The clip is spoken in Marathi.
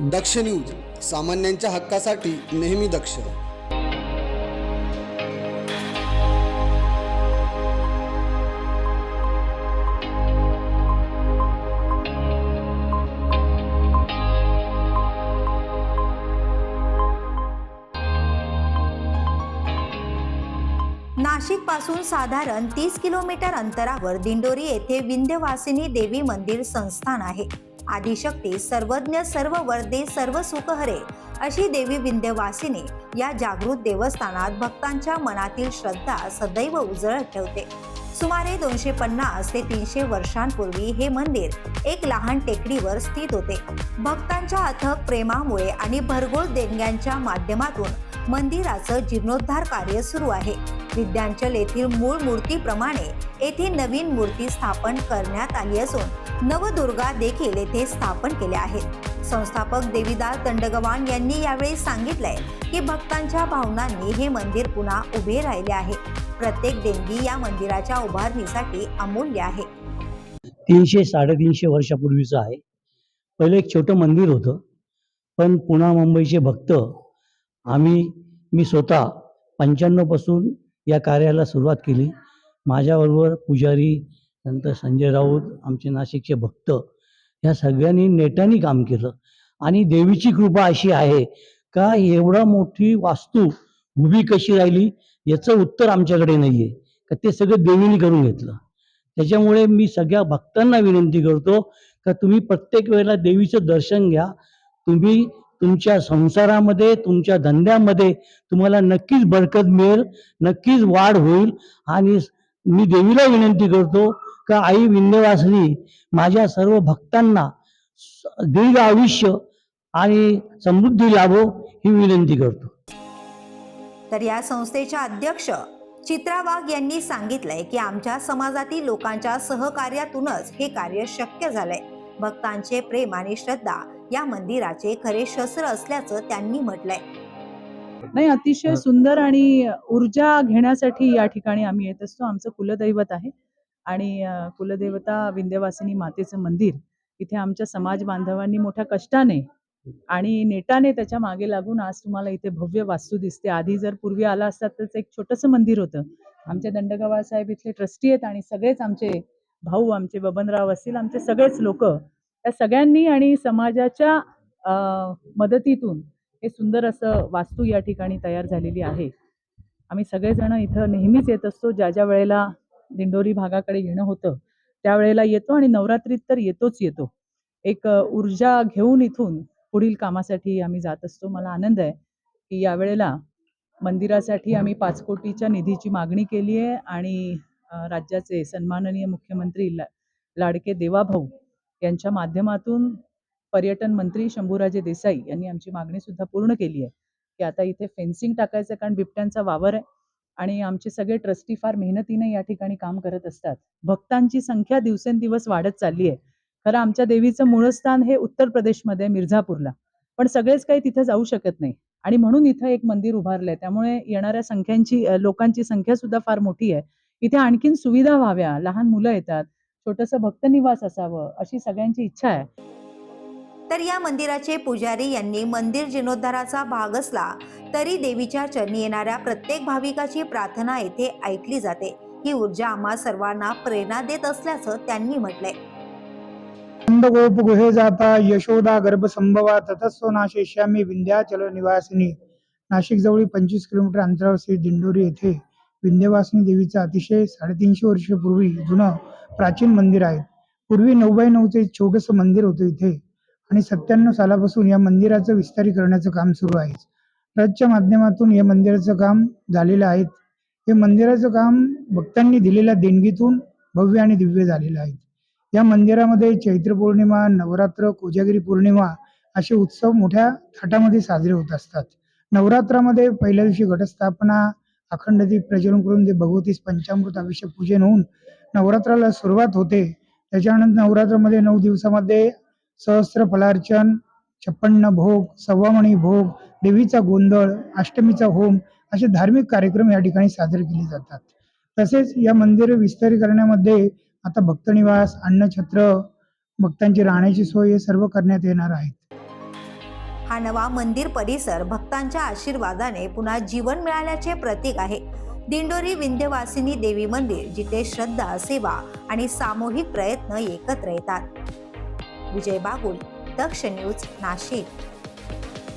दक्ष न्यूज सामान्यांच्या हक्कासाठी नेहमी दक्ष. नाशिकपासून साधारण तीस किलोमीटर अंतरावर दिंडोरी येथे विंध्यवासिनी देवी मंदिर संस्थान आहे. आदिशक्ती सर्वज्ञ सर्व वर्दे सर्व सुखहरे अशी देवी विंध्यवासिनी या जागृत देवस्थानात भक्तांच्या मनातील श्रद्धा सदैव उजळत ठेवते. सुमारे दोनशे पन्नास ते तीनशे वर्षांपूर्वी हे मंदिर एक लहान टेकडीवर स्थित होते. भक्तांच्या अथक प्रेमामुळे आणि भरघोस देणग्यांच्या माध्यमातून मंदिराचं जीर्णोद्धार कार्य सुरू आहे. विद्यांचल येथील मूळ मूर्तीप्रमाणे येथे नवीन मूर्ती स्थापन करण्यात आली असून नवदुर्गा देखील येथे स्थापन केल्या आहेत. संस्थापक देवीदास दंडगवान यांनी यावेळी सांगितलंय की भक्तांच्या भावनांनी हे मंदिर पुन्हा उभे राहिले आहे. प्रत्येक देणगी या मंदिराच्या उभारणीसाठी अमूल्य आहे. तीनशे साडेतीनशे वर्षापूर्वीचं आहे. पहिलं एक छोटं मंदिर होतं पण पुणा मुंबईचे भक्त आम्ही मी स्वतः पंच्याण्णवपासून या कार्याला सुरुवात केली. माझ्याबरोबर पुजारी नंतर संजय राऊत आमचे नाशिकचे भक्त ह्या सगळ्यांनी नेटाने काम केलं. आणि देवीची कृपा अशी आहे का एवढा मोठी वास्तू उभी कशी राहिली याचं उत्तर आमच्याकडे नाही आहे का ते सगळं देवीने करून घेतलं. त्याच्यामुळे मी सगळ्या भक्तांना विनंती करतो का तुम्ही प्रत्येक वेळेला देवीचं दर्शन घ्या. तुम्ही तुमच्या संसारामध्ये तुमच्या धंद्यामध्ये तुम्हाला नक्कीच बरकत मिळेल नक्कीच वाढ होईल आणि मी देवीला विनंती करतो का आई विंध्यवासिनी माझ्या सर्व भक्तांना दीर्घ आयुष्य आणि समृद्धी लाभो ही विनंती करतो. तर या संस्थेच्या अध्यक्ष चित्रा वाघ यांनी सांगितलंय की आमच्या समाजातील लोकांच्या सहकार्यातूनच हे कार्य शक्य झालंय. भक्तांचे प्रेम आणि श्रद्धा या मंदिराचे खरे शस्त्र असल्याचं त्यांनी म्हटलंय. नाही अतिशय सुंदर आणि ऊर्जा घेण्यासाठी या ठिकाणी आम्ही येत असतो. आमचं कुलदैवत आहे आणि कुलदेवता विंध्यवासिनी मातेचं मंदिर. इथे आमच्या समाज बांधवांनी मोठ्या कष्टाने आणि नेटाने त्याच्यामागे लागून आज तुम्हाला इथे भव्य वास्तू दिसते. आधी जर पूर्वी आला असतात तर एक छोटंसं मंदिर होतं. आमचे दंडगवाळ साहेब इथले ट्रस्टी आहेत आणि सगळेच आमचे भाऊ आमचे बबनराव असतील आमचे सगळेच लोक त्या सगळ्यांनी आणि समाजाच्या अ, मदतीतून हे सुंदर असं वास्तू या ठिकाणी तयार झालेली आहे. आम्ही सगळेजण इथं नेहमीच येत असतो. ज्या ज्या वेळेला दिंडोरी भागाकडे येणं होतं त्यावेळेला येतो आणि नवरात्रीत तर येतोच येतो. एक ऊर्जा घेऊन इथून पुढील कामासाठी आम्ही जात असतो. मला आनंद आहे की यावेळेला मंदिरासाठी आम्ही पाच कोटीच्या निधीची मागणी केली आहे आणि राज्याचे सन्माननीय मुख्यमंत्री ला लाडके देवाभाऊ यांच्या माध्यमातून पर्यटन मंत्री शंभूराजे देसाई यांनी आमची मागणी सुद्धा पूर्ण केली आहे की आता इथे फेन्सिंग टाकायचं कारण बिबट्यांचा वावर आहे आणि आमचे सगळे ट्रस्टी फार मेहनतीने या ठिकाणी काम करत असतात. भक्तांची संख्या दिवसेंदिवस वाढत चालली आहे. खरं आमच्या देवीचं मूळस्थान हे उत्तर प्रदेशमध्ये मिर्झापूरला. पण सगळेच काही तिथे जाऊ शकत नाही. आणि म्हणून इथं एक मंदिर उभारलंय. त्यामुळे येणाऱ्या संख्यांची लोकांची संख्या सुद्धा फार मोठी आहे. इथे आणखीन सुविधा व्हाव्या. लहान मुलं येतात. छोटंसं भक्तनिवास असावं अशी सगळ्यांची इच्छा आहे. तर या मंदिराचे पुजारी यांनी मंदिर जीर्णोद्धाराचा भाग असला तरी देवीच्या चरणी येणाऱ्या प्रत्येक भाविकाची प्रार्थना येथे ऐकली जाते. ही ऊर्जा आम्हा सर्वांना प्रेरणा देत असल्याचं त्यांनी म्हटलंय. नंदगोप गुहे जाता यशोदा गर्भ संभवा ततस्व नाशेष्यामी विंध्याचल निवासिनी. नाशिक जवळी पंचवीस किलोमीटर अंतरावर श्री दिंडोरी येथे विंध्यवासिनी देवीचं अतिशय साडेतीनशे वर्षपूर्वी जुनं प्राचीन मंदिर आहे. पूर्वी नऊ बाय नऊचे एक छोटंसं मंदिर होतं इथे. आणि सत्त्याण्णव सालापासून या मंदिराचं विस्तारीकरणाचं काम सुरू आहे. ट्रस्टच्या माध्यमातून या मंदिराचं काम झालेलं आहे. हे मंदिराचं काम भक्तांनी दिलेल्या देणगीतून भव्य आणि दिव्य झालेलं आहे. या मंदिरामध्ये चैत्र पौर्णिमा नवरात्र कोजागिरी पौर्णिमा असे उत्सव मोठ्या थाटामध्ये साजरे होत असतात. नवरात्रामध्ये पहिल्या दिवशी घटस्थापना अखंड दीप प्रज्वलन करून ते भगवतीस पंचामृत अभिषेक पूजन होऊन नवरात्राला सुरुवात होते. त्याच्यानंतर नवरात्रामध्ये नऊ दिवसामध्ये सहस्त्र फलार्चन छप्पन्न भोग सव्वामणी भोग देवीचा गोंधळ अष्टमीचा होम असे धार्मिक कार्यक्रम या ठिकाणी साजरे केले जातात. तसेच या मंदिर विस्तारीकरणामध्ये आता भक्तनिवास अन्नछत्र भक्तांची राहण्याची सोय हे सर्व करण्यात येणार आहेत. हा नवा मंदिर परिसर भक्तांच्या आशीर्वादाने पुन्हा जीवन मिळाल्याचे प्रतीक आहे. दिंडोरी विंध्यवासिनी देवी मंदिर जिथे श्रद्धा सेवा आणि सामूहिक प्रयत्न एकत्र येतात. विजय बागुल दक्ष न्यूज नाशिक.